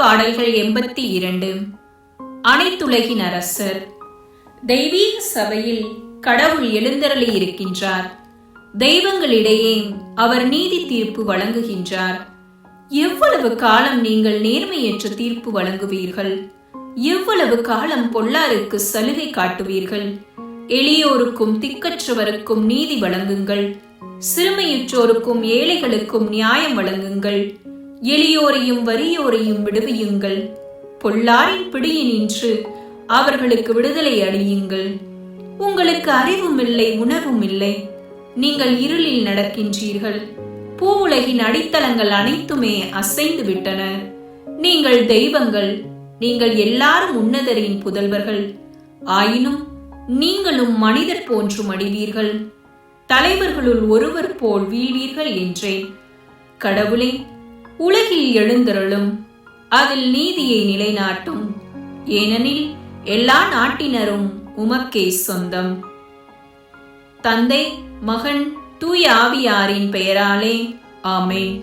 பாடல்கள் எண்பத்தி இரண்டு. அனைத்துலகின் அரசர் தெய்வீக சபையில் கடவுள் எழுந்தருளி இருக்கின்றார். தெய்வங்களிடையே அவர் நீதி தீர்ப்பு வழங்குகின்றார். எவ்வளவு காலம் நீங்கள் நேர்மையற்ற தீர்ப்பு வழங்குவீர்கள்? எவ்வளவு காலம் பொல்லாருக்கு சலுகை காட்டுவீர்கள்? எளியோருக்கும் திக்கற்றவருக்கும் நீதி வழங்குங்கள். சிறுமையுற்றோருக்கும் ஏழைகளுக்கும் நியாயம் வழங்குங்கள். எளியோரையும் வறியோரையும் விடுவியுங்கள். பொல்லாரின் பிடியினின்று அவர்களுக்கு விடுதலை அளியுங்கள். உங்களுக்கு அறிவும் இல்லை உணர்வும் இல்லை நீங்கள் இருளில் நடக்கின்றீர்கள். பூவுலகின் அடித்தளங்கள் அனைத்துமே அசைந்து விட்டன நீங்கள் தெய்வங்கள். நீங்கள் எல்லாரும் உன்னதரின் புதல்வர்கள். ஆயினும் நீங்களும் மனிதர் போன்று மடிவீர்கள் தலைவர்களுள் ஒருவர் போல் வீழ்வீர்கள் என்றேன். கடவுளே உலகில் எழுந்தருளும் அதில் நீதியை நிலைநாட்டும். ஏனெனில் எல்லா நாட்டினரும் உமக்கே சொந்தம். தந்தை மகன் தூய ஆவியாரின் பெயராலே ஆமேன்.